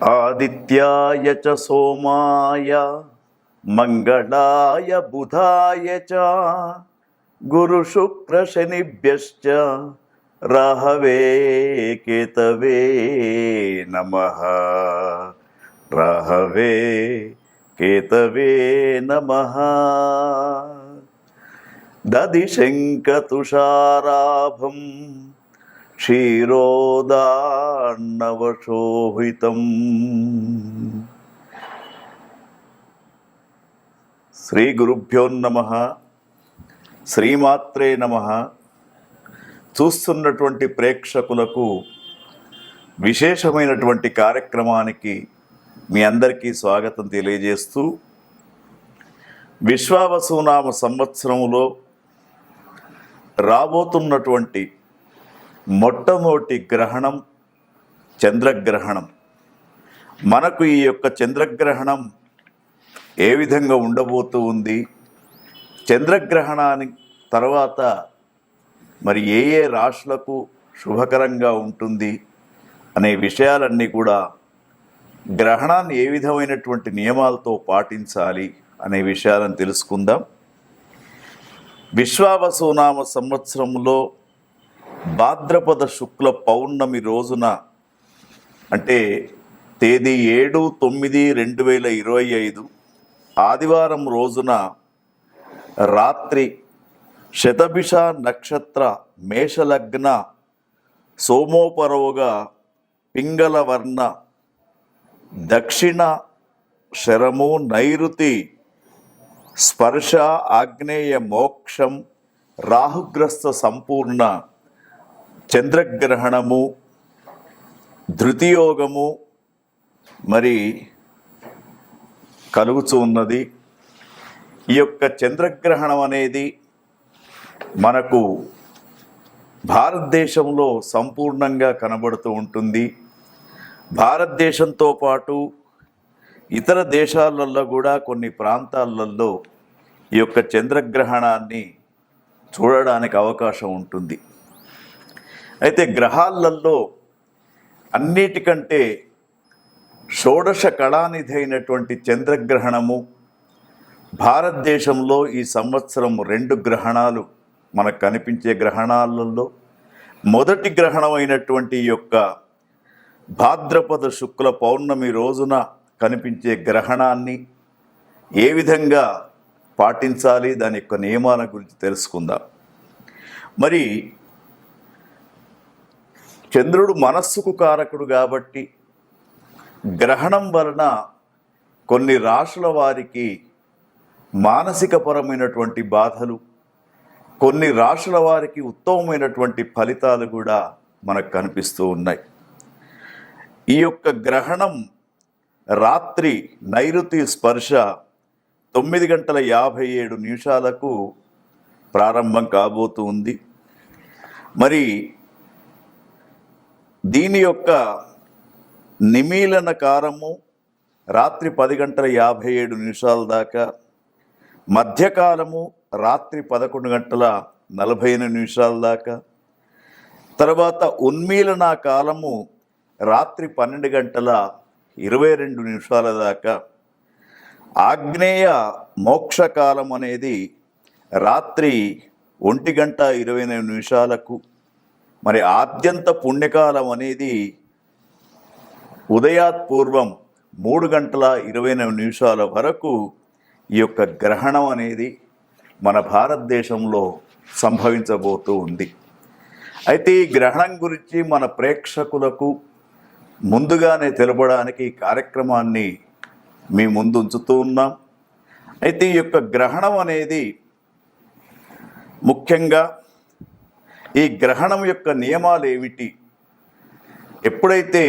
ఆదిత్యాయ చ సోమాయ మంగళాయ బుధాయ చ గురు శుక్ర శనిభ్యశ్చ రాహవే కేతవే నమ రాహవే కేతవే నమ దదిశంకతుషారాభం క్షీరోదాన్నవశోభితం శ్రీ గురుభ్యోన్నమ శ్రీమాత్రే నమ చూస్తున్నటువంటి ప్రేక్షకులకు విశేషమైనటువంటి కార్యక్రమానికి మీ అందరికీ స్వాగతం తెలియజేస్తూ విశ్వావసునామ సంవత్సరములో రాబోతున్నటువంటి మొట్టమొదటి గ్రహణం చంద్రగ్రహణం. మనకు ఈ యొక్క చంద్రగ్రహణం ఏ విధంగా ఉండబోతూ ఉంది? చంద్రగ్రహణానికి తర్వాత మరి ఏ ఏ రాశులకు శుభకరంగా ఉంటుంది అనే విషయాలన్నీ కూడా గ్రహణాన్ని ఏ విధమైనటువంటి నియమాలతో పాటించాలి అనే విషయాలను తెలుసుకుందాం. విశ్వావసునామ సంవత్సరంలో భాద్రపద శుక్ల పౌర్ణమి రోజున అంటే తేదీ ఏడు తొమ్మిది రెండు వేల ఇరవై ఐదు ఆదివారం రోజున రాత్రి శతభిష నక్షత్ర మేషలగ్న సోమోపరోగా పింగళవర్ణ దక్షిణ శరము నైరుతి స్పర్శ ఆగ్నేయ మోక్షం రాహుగ్రస్త సంపూర్ణ చంద్రగ్రహణము ధృతియోగము మరి కలుగుతూ ఉన్నది. ఈ యొక్క చంద్రగ్రహణం అనేది మనకు భారతదేశంలో సంపూర్ణంగా కనబడుతూ ఉంటుంది. భారతదేశంతో పాటు ఇతర దేశాలలో కూడా కొన్ని ప్రాంతాలలో ఈ యొక్క చంద్రగ్రహణాన్ని చూడడానికి అవకాశం ఉంటుంది. అయితే గ్రహాలలో అన్నిటికంటే షోడశ కళానిధి అయినటువంటి చంద్రగ్రహణము భారతదేశంలో ఈ సంవత్సరం రెండు గ్రహణాలు మనకు కనిపించే గ్రహణాలలో మొదటి గ్రహణం అయినటువంటి యొక్క భాద్రపద శుక్ల పౌర్ణమి రోజున కనిపించే గ్రహణాన్ని ఏ విధంగా పాటించాలి దాని యొక్క నియమాల గురించి తెలుసుకుందాం. మరి చంద్రుడు మనస్సుకు కారకుడు కాబట్టి గ్రహణం వలన కొన్ని రాశుల వారికి మానసికపరమైనటువంటి బాధలు కొన్ని రాశుల వారికి ఉత్తమమైనటువంటి ఫలితాలు కూడా మనకు కనిపిస్తూ ఉన్నాయి. ఈ యొక్క గ్రహణం రాత్రి నైరుతి స్పర్శ తొమ్మిది గంటల యాభై ఏడు నిమిషాలకు ప్రారంభం కాబోతూ ఉంది. మరి దీని యొక్క నిమీలన కారము రాత్రి పది గంటల యాభై ఏడు నిమిషాల దాకా మధ్యకాలము రాత్రి పదకొండు గంటల నలభై ఎనిమిది నిమిషాల దాకా తర్వాత ఉన్మీలన కాలము రాత్రి పన్నెండు గంటల ఇరవై రెండు నిమిషాల దాకా ఆగ్నేయ మోక్షకాలం అనేది రాత్రి ఒంటి గంట ఇరవై ఎనిమిది నిమిషాలకు మరి ఆద్యంత పుణ్యకాలం అనేది ఉదయాత్ పూర్వం మూడు గంటల ఇరవై ఎనిమిది నిమిషాల వరకు ఈ యొక్క గ్రహణం అనేది మన భారతదేశంలో సంభవించబోతూ ఉంది. అయితే ఈ గ్రహణం గురించి మన ప్రేక్షకులకు ముందుగానే తెలపడానికి ఈ కార్యక్రమాన్ని మీ ముందు ఉంచుతూ ఉన్నాం. అయితే ఈ యొక్క గ్రహణం అనేది ముఖ్యంగా ఈ గ్రహణం యొక్క నియమాలు ఏమిటి ఎప్పుడైతే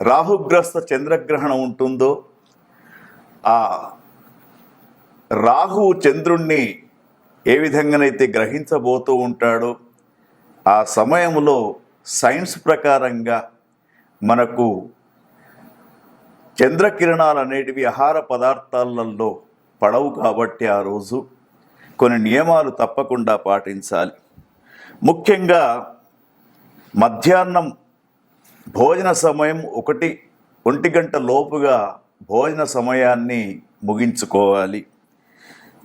రాహుగ్రస్త చంద్రగ్రహణం ఉంటుందో ఆ రాహువు చంద్రుణ్ణి ఏ విధంగానైతే గ్రహించబోతూ ఉంటాడో ఆ సమయంలో సైన్స్ ప్రకారంగా మనకు చంద్రకిరణాలు అనేటివి ఆహార పదార్థాలలో పడవు కాబట్టి ఆ రోజు కొన్ని నియమాలు తప్పకుండా పాటించాలి. ముఖ్యంగా మధ్యాహ్నం భోజన సమయం ఒకటి ఒంటి గంట లోపుగా భోజన సమయాన్ని ముగించుకోవాలి.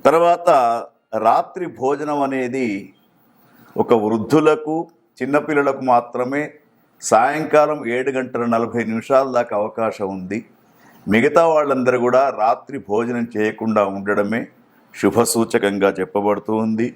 తర్వాత రాత్రి భోజనం అనేది ఒక వృద్ధులకు చిన్నపిల్లలకు మాత్రమే సాయంకాలం ఏడు గంటల నలభై నిమిషాల దాకా అవకాశం ఉంది. మిగతా వాళ్ళందరూ కూడా రాత్రి భోజనం చేయకుండా ఉండడమే శుభసూచకంగా చెప్పబడుతూ ఉంది.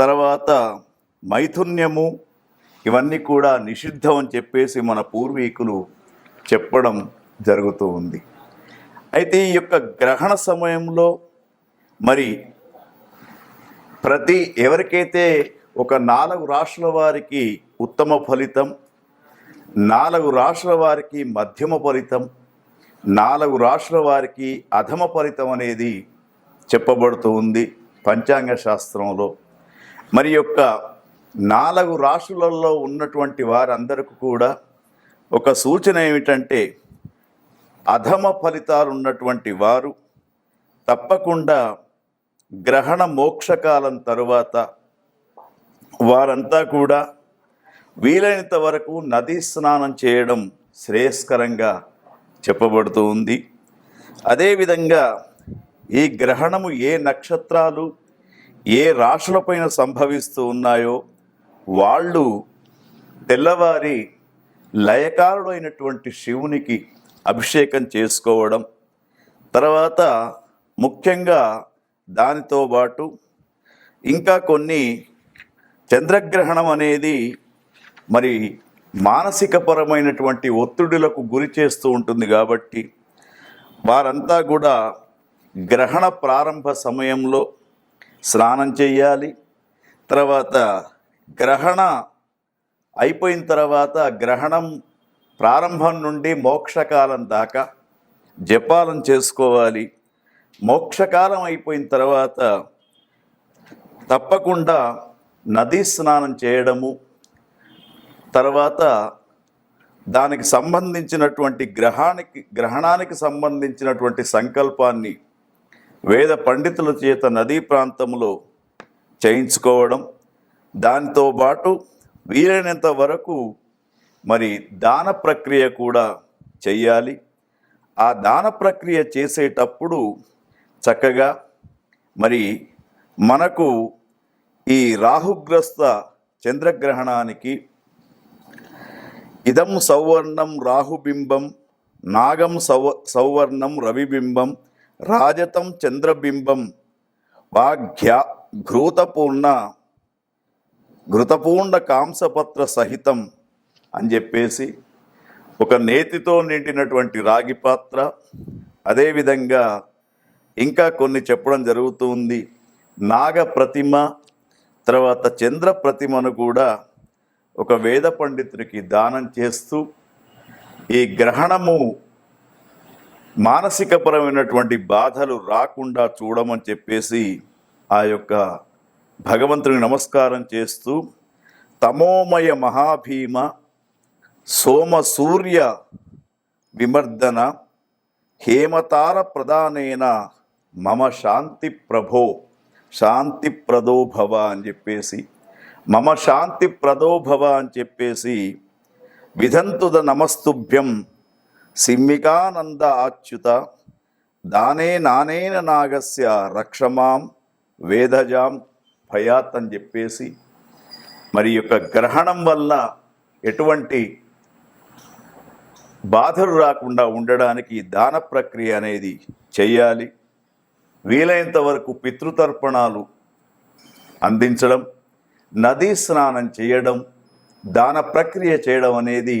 తర్వాత మైథున్యము ఇవన్నీ కూడా నిషిద్ధం అని చెప్పేసి మన పూర్వీకులు చెప్పడం జరుగుతూ ఉంది. అయితే ఈ యొక్క గ్రహణ సమయంలో మరి ప్రతి ఎవరికైతే ఒక నాలుగు రాష్ట్రాల వారికి ఉత్తమ ఫలితం నాలుగు రాష్ట్రాల వారికి మధ్యమ ఫలితం నాలుగు రాష్ట్రాల వారికి అధమ ఫలితం అనేది చెప్పబడుతూ ఉంది పంచాంగ శాస్త్రంలో. మరి యొక్క నాలుగు రాష్ట్రాలలో ఉన్నటువంటి వారందరికీ కూడా ఒక సూచన ఏమిటంటే అధమ ఫలితాలు ఉన్నటువంటి వారు తప్పకుండా గ్రహణ మోక్షకాలం తరువాత వారంతా కూడా వీలైనంత వరకు నదీ స్నానం చేయడం శ్రేయస్కరంగా చెప్పబడుతూ ఉంది. అదేవిధంగా ఈ గ్రహణము ఏ నక్షత్రాలు ఏ రాశులపైన సంభవిస్తూ ఉన్నాయో వాళ్ళు తెల్లవారి లయకారుడైనటువంటి శివునికి అభిషేకం చేసుకోవడం తర్వాత ముఖ్యంగా దానితో పాటు ఇంకా కొన్ని చంద్రగ్రహణం అనేది మరి మానసికపరమైనటువంటి ఒత్తిడులకు గురి చేస్తూ ఉంటుంది కాబట్టి వారంతా కూడా గ్రహణ ప్రారంభ సమయంలో స్నానం చేయాలి. తర్వాత గ్రహణ అయిపోయిన తర్వాత గ్రహణం ప్రారంభం నుండి మోక్షకాలం దాకా జపాలం చేసుకోవాలి. మోక్షకాలం అయిపోయిన తర్వాత తప్పకుండా నదీ స్నానం చేయడము. తర్వాత దానికి సంబంధించినటువంటి గ్రహానికి గ్రహణానికి సంబంధించినటువంటి సంకల్పాన్ని వేద పండితుల చేత నదీ ప్రాంతంలో చేయించుకోవడం దానితో పాటు వీలైనంత వరకు మరి దాన ప్రక్రియ కూడా చేయాలి ఆ దాన ప్రక్రియ చేసేటప్పుడు చక్కగా మరి మనకు ఈ రాహుగ్రస్త చంద్రగ్రహణానికి ఇదం సౌవర్ణం రాహుబింబం నాగం సౌ సౌవర్ణం రవిబింబం రాజతం చంద్రబింబం వాఘ్య ఘృతపూర్ణ ఘృతపూర్ణ కాంసపత్ర సహితం అని చెప్పేసి ఒక నేతితో నిండినటువంటి రాగి పాత్ర అదేవిధంగా ఇంకా కొన్ని చెప్పడం జరుగుతుంది నాగ ప్రతిమ తర్వాత చంద్ర ప్రతిమను కూడా ఒక వేద పండితుడికి దానం చేస్తూ ఈ గ్రహణము మానసికపరమైనటువంటి బాధలు రాకుండా చూడమని చెప్పేసి ఆ యొక్క భగవంతుని నమస్కారం చేస్తూ తమోమయ మహాభీమ సోమ సూర్య విమర్దన హేమతార ప్రధానేన మమ శాంతి ప్రభో శాంతి ప్రదోభవ అని చెప్పేసి మమ శాంతి ప్రదోభవ అని చెప్పేసి విధంతుద నమస్తుభ్యం సిమ్మికానంద ఆచ్యుత దానే నానేన నాగస్య రక్షమాం వేదజాం భయాత్ అని చెప్పేసి మరి యొక్క గ్రహణం వల్ల ఎటువంటి బాధలు రాకుండా ఉండడానికి దాన ప్రక్రియ అనేది చేయాలి. వీలైనంత వరకు పితృతర్పణాలు అందించడం నదీ స్నానం చేయడం దాన ప్రక్రియ చేయడం అనేది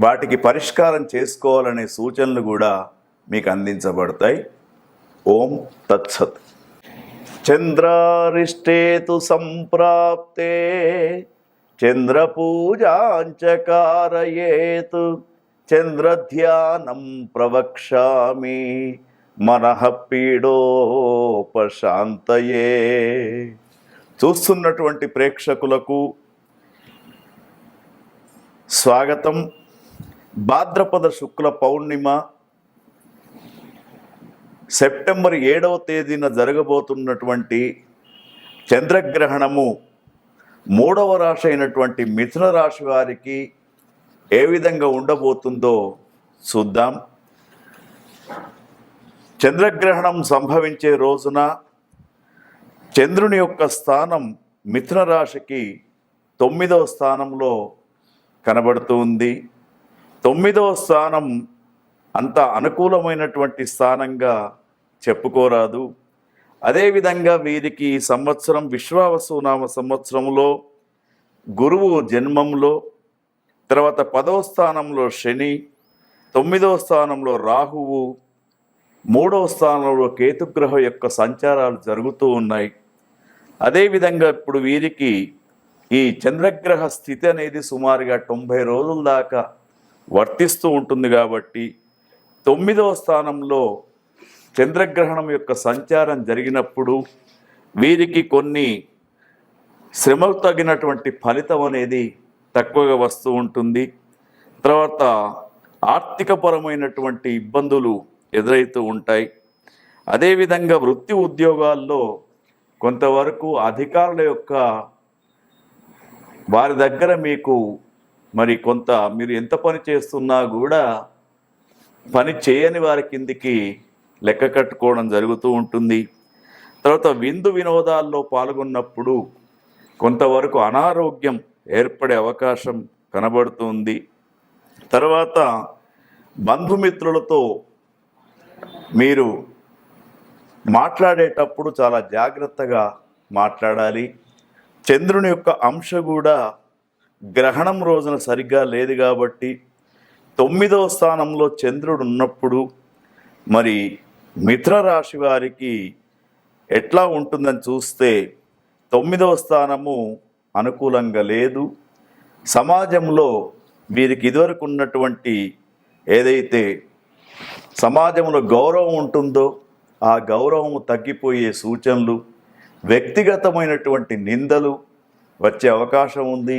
వాటికి పరిష్కారం చేసుకోవాలనే సూచనలు కూడా మీకు అందించబడతాయి. ఓం తత్సత్. చంద్రారిష్టేతు సంప్రాప్తే చంద్రపూజాంచకారయేతు చంద్రధ్యానం ప్రవక్ష్యామి మనః పీడోపశాంతయే. చూస్తున్నటువంటి ప్రేక్షకులకు స్వాగతం. భాద్రపద శుక్ల పౌర్ణిమ సెప్టెంబర్ ఏడవ తేదీన జరగబోతున్నటువంటి చంద్రగ్రహణము మూడవ రాశి అయినటువంటి మిథున రాశి వారికి ఏ విధంగా ఉండబోతుందో చూద్దాం. చంద్రగ్రహణం సంభవించే రోజున చంద్రుని యొక్క స్థానం మిథున రాశికి తొమ్మిదవ స్థానంలో కనబడుతూ ఉంది. తొమ్మిదవ స్థానం అంత అనుకూలమైనటువంటి స్థానంగా చెప్పుకోరాదు. అదేవిధంగా వీరికి సంవత్సరం విశ్వావసునామ సంవత్సరంలో గురువు జన్మంలో తర్వాత పదవ స్థానంలో శని తొమ్మిదవ స్థానంలో రాహువు మూడవ స్థానంలో కేతుగ్రహం యొక్క సంచారాలు జరుగుతూ ఉన్నాయి. అదేవిధంగా ఇప్పుడు వీరికి ఈ చంద్రగ్రహ స్థితి అనేది సుమారుగా తొంభై రోజుల దాకా వర్తిస్తూ ఉంటుంది కాబట్టి తొమ్మిదవ స్థానంలో చంద్రగ్రహణం యొక్క సంచారం జరిగినప్పుడు వీరికి కొన్ని శ్రమకు తగినటువంటి ఫలితం అనేది తక్కువగా వస్తూ ఉంటుంది. తర్వాత ఆర్థికపరమైనటువంటి ఇబ్బందులు ఎదురవుతూ ఉంటాయి. అదేవిధంగా వృత్తి ఉద్యోగాల్లో కొంతవరకు అధికారుల యొక్క వారి దగ్గర మీకు మరి కొంత మీరు ఎంత పని చేస్తున్నా కూడా పని చేయని వారి కిందికి లెక్క కట్టుకోవడం జరుగుతూ ఉంటుంది. తర్వాత విందు వినోదాల్లో పాల్గొన్నప్పుడు కొంతవరకు అనారోగ్యం ఏర్పడే అవకాశం కనబడుతుంది. తర్వాత బంధుమిత్రులతో మీరు మాట్లాడేటప్పుడు చాలా జాగ్రత్తగా మాట్లాడాలి. చంద్రుని యొక్క అంశ కూడా గ్రహణం రోజున సరిగ్గా లేదు కాబట్టి తొమ్మిదవ స్థానంలో చంద్రుడు ఉన్నప్పుడు మరి మిత్ర రాశి వారికి ఎట్లా ఉంటుందని చూస్తే తొమ్మిదవ స్థానము అనుకూలంగా లేదు. సమాజంలో వీరికి ఇదివరకు ఉన్నటువంటి ఏదైతే సమాజంలో గౌరవం ఉంటుందో ఆ గౌరవము తగ్గిపోయే సూచనలు వ్యక్తిగతమైనటువంటి నిందలు వచ్చే అవకాశం ఉంది.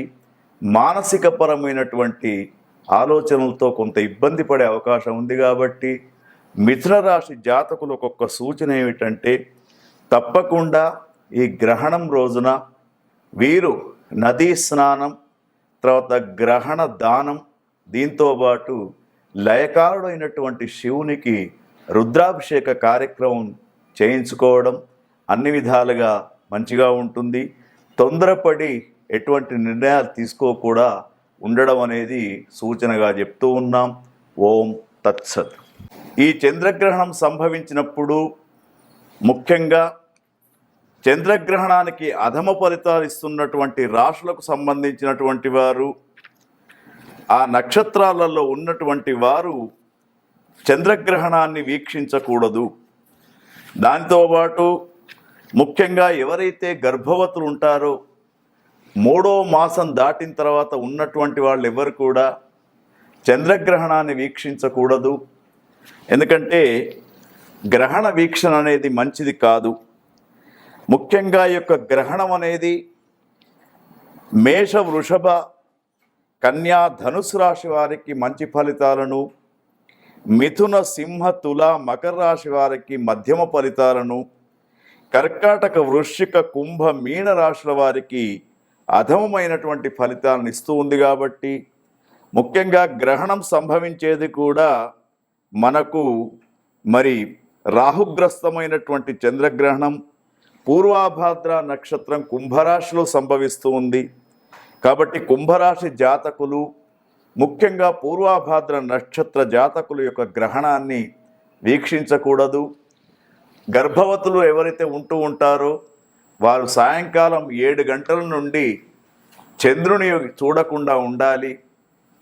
మానసిక పరమైనటువంటి ఆలోచనలతో కొంత ఇబ్బంది పడే అవకాశం ఉంది కాబట్టి మిథున రాశి జాతకులు ఒక్కొక్క సూచన ఏమిటంటే తప్పకుండా ఈ గ్రహణం రోజున వీరు నదీ స్నానం తర్వాత గ్రహణ దానం దీంతో పాటు లయకారుడైనటువంటి శివునికి రుద్రాభిషేక కార్యక్రమం చేయించుకోవడం అన్ని విధాలుగా మంచిగా ఉంటుంది. తొందరపడి ఎటువంటి నిర్ణయాలు తీసుకోకుండా ఉండడం అనేది సూచనగా చెప్తూ ఉన్నాం. ఓం తత్సత్. ఈ చంద్రగ్రహణం సంభవించినప్పుడు ముఖ్యంగా చంద్రగ్రహణానికి అధమ ఫలితాలు ఇస్తున్నటువంటి రాశులకు సంబంధించినటువంటి వారు ఆ నక్షత్రాలలో ఉన్నటువంటి వారు చంద్రగ్రహణాన్ని వీక్షించకూడదు. దాంతో పాటు ముఖ్యంగా ఎవరైతే గర్భవతులు ఉంటారో మూడో మాసం దాటిన తర్వాత ఉన్నటువంటి వాళ్ళు ఎవరు కూడా చంద్రగ్రహణాన్ని వీక్షించకూడదు. ఎందుకంటే గ్రహణ వీక్షణ అనేది మంచిది కాదు. ముఖ్యంగా ఈ యొక్క గ్రహణం అనేది మేష వృషభ కన్యా ధనుసు రాశి వారికి మంచి ఫలితాలను మిథున సింహ తుల మకర రాశి వారికి మధ్యమ ఫలితాలను కర్కాటక వృశ్చిక కుంభ మీన రాశుల వారికి అధమమైనటువంటి ఫలితాలను ఇస్తూ ఉంది కాబట్టి ముఖ్యంగా గ్రహణం సంభవించేది కూడా మనకు మరి రాహుగ్రస్తమైనటువంటి చంద్రగ్రహణం పూర్వాభాద్ర నక్షత్రం కుంభరాశిలో సంభవిస్తూ ఉంది. కాబట్టి కుంభరాశి జాతకులు ముఖ్యంగా పూర్వాభాద్ర నక్షత్ర జాతకుల యొక్క గ్రహణాన్ని వీక్షించకూడదు. గర్భవతులు ఎవరైతే ఉంటూ ఉంటారో వారు సాయంకాలం ఏడు గంటల నుండి చంద్రుని చూడకుండా ఉండాలి.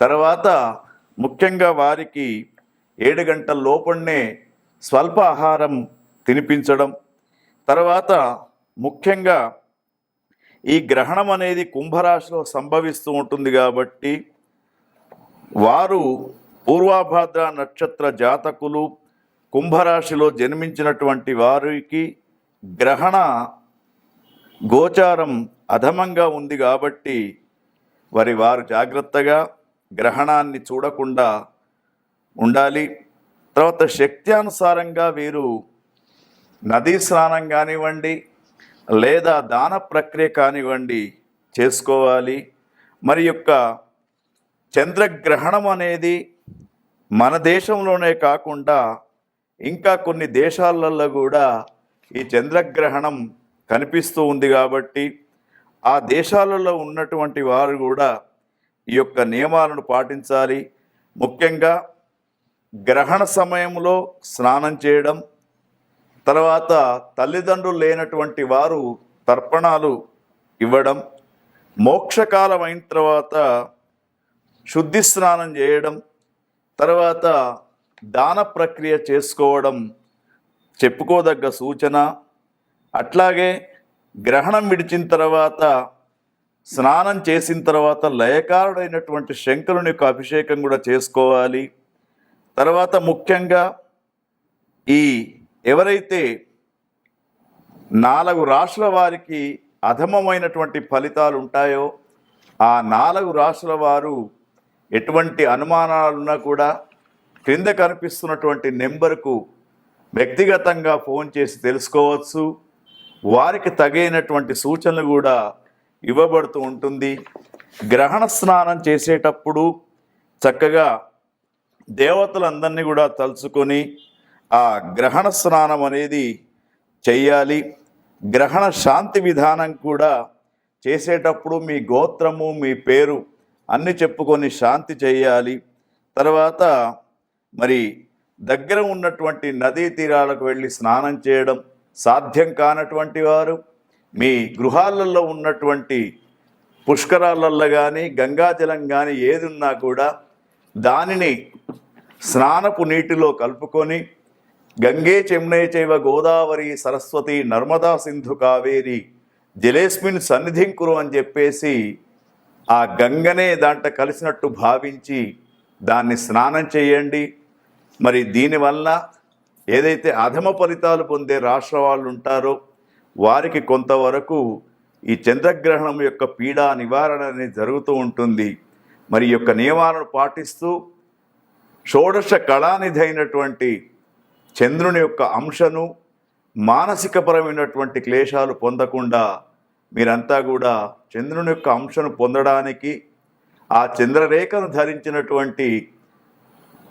తర్వాత ముఖ్యంగా వారికి ఏడు గంటల లోపలనే స్వల్ప ఆహారం తినిపించడం. తర్వాత ముఖ్యంగా ఈ గ్రహణం అనేది కుంభరాశిలో సంభవిస్తూ ఉంటుంది కాబట్టి వారు పూర్వాభాద్ర నక్షత్ర జాతకులు కుంభరాశిలో జన్మించినటువంటి వారికి గ్రహణ గోచారం అధమంగా ఉంది కాబట్టి వారి వారు జాగ్రత్తగా గ్రహణాన్ని చూడకుండా ఉండాలి. తర్వాత శక్త్యానుసారంగా వీరు నదీ స్నానం కానివ్వండి లేదా దాన ప్రక్రియ కానివ్వండి చేసుకోవాలి. మరి యొక్క చంద్రగ్రహణం అనేది మన దేశంలోనే కాకుండా ఇంకా కొన్ని దేశాలలో కూడా ఈ చంద్రగ్రహణం కనిపిస్తూ ఉంది కాబట్టి ఆ దేశాలలో ఉన్నటువంటి వారు కూడా ఈ యొక్క నియమాలను పాటించాలి. ముఖ్యంగా గ్రహణ సమయంలో స్నానం చేయడం తర్వాత తల్లిదండ్రులు లేనటువంటి వారు తర్పణాలు ఇవ్వడం మోక్షకాలం అయిన తర్వాత శుద్ధి స్నానం చేయడం తర్వాత దాన ప్రక్రియ చేసుకోవడం చెప్పుకోదగ్గ సూచన అట్లాగే గ్రహణం విడిచిన తర్వాత స్నానం చేసిన తర్వాత లయకారుడైనటువంటి శంకరుని యొక్క అభిషేకం కూడా చేసుకోవాలి. తర్వాత ముఖ్యంగా ఈ ఎవరైతే నాలుగు రాష్ట్రాల వారికి అధమమైనటువంటి ఫలితాలు ఉంటాయో ఆ నాలుగు రాష్ట్రాల వారు ఎటువంటి అనుమానాలున్నా కూడా క్రింద కనిపిస్తున్నటువంటి నెంబర్కు వ్యక్తిగతంగా ఫోన్ చేసి తెలుసుకోవచ్చు. వారికి తగినటువంటి సూచనలు కూడా ఇవ్వబడుతూ ఉంటుంది. గ్రహణ స్నానం చేసేటప్పుడు చక్కగా దేవతలందరినీ కూడా తలుచుకొని ఆ గ్రహణ స్నానం అనేది చెయ్యాలి. గ్రహణ శాంతి విధానం కూడా చేసేటప్పుడు మీ గోత్రము మీ పేరు అన్ని చెప్పుకొని శాంతి చేయాలి తర్వాత మరి దగ్గర ఉన్నటువంటి నదీ తీరాలకు వెళ్ళి స్నానం చేయడం సాధ్యం కానటువంటి వారు మీ గృహాలలో ఉన్నటువంటి పుష్కరాలలో కానీ గంగాజలం కానీ ఏది ఉన్నా కూడా దానిని స్నానపు నీటిలో కలుపుకొని గంగే చెమ్నే చైవ గోదావరి సరస్వతి నర్మదా సింధు కావేరి జలేస్మిన్ సన్నిధిం కురు అని చెప్పేసి ఆ గంగనే దాంట్లో కలిసినట్టు భావించి దాన్ని స్నానం చేయండి. మరి దీనివల్ల ఏదైతే అధమ ఫలితాలు పొందే రాష్ట్ర వాళ్ళు ఉంటారో వారికి కొంతవరకు ఈ చంద్రగ్రహణం యొక్క పీడా నివారణ అనేది జరుగుతూ ఉంటుంది. మరి యొక్క నియమాలను పాటిస్తూ షోడశ కళానిధి అయినటువంటి చంద్రుని యొక్క అంశను మానసికపరమైనటువంటి క్లేశాలు పొందకుండా మీరంతా కూడా చంద్రుని యొక్క అంశను పొందడానికి ఆ చంద్రరేఖను ధరించినటువంటి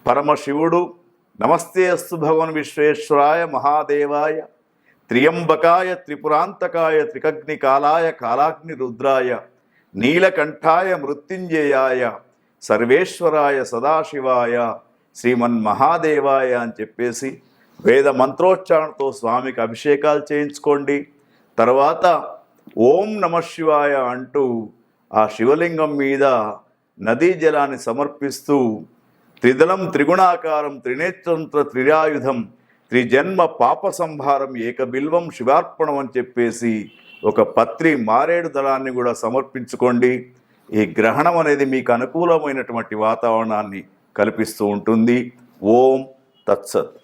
పరమశివుడు నమస్తే అస్తు భగవన్ విశ్వేశ్వరాయ మహాదేవాయ త్రియంబకాయ త్రిపురాంతకాయ త్రికగ్ని కాలాయ కాలాగ్ని రుద్రాయ నీలకంఠాయ మృత్యుంజయాయ సర్వేశ్వరాయ సదాశివాయ శ్రీమన్ మహాదేవాయ అని చెప్పేసి వేద మంత్రోచ్చారణతో స్వామికి అభిషేకాలు చేయించుకోండి. తర్వాత ఓం నమ శివాయ అంటూ ఆ శివలింగం మీద నదీ జలాన్ని సమర్పిస్తూ త్రిదళం త్రిగుణాకారం త్రినేత్రంత్ర త్రిరాయుధం త్రిజన్మ పాప సంహారం ఏకబిల్వం శివార్పణం అని చెప్పేసి ఒక పత్రి మారేడు దళాన్ని కూడా సమర్పించుకోండి. ఈ గ్రహణం అనేది మీకు అనుకూలమైనటువంటి వాతావరణాన్ని కల్పిస్తూ ఉంటుంది. ఓం తత్సత్.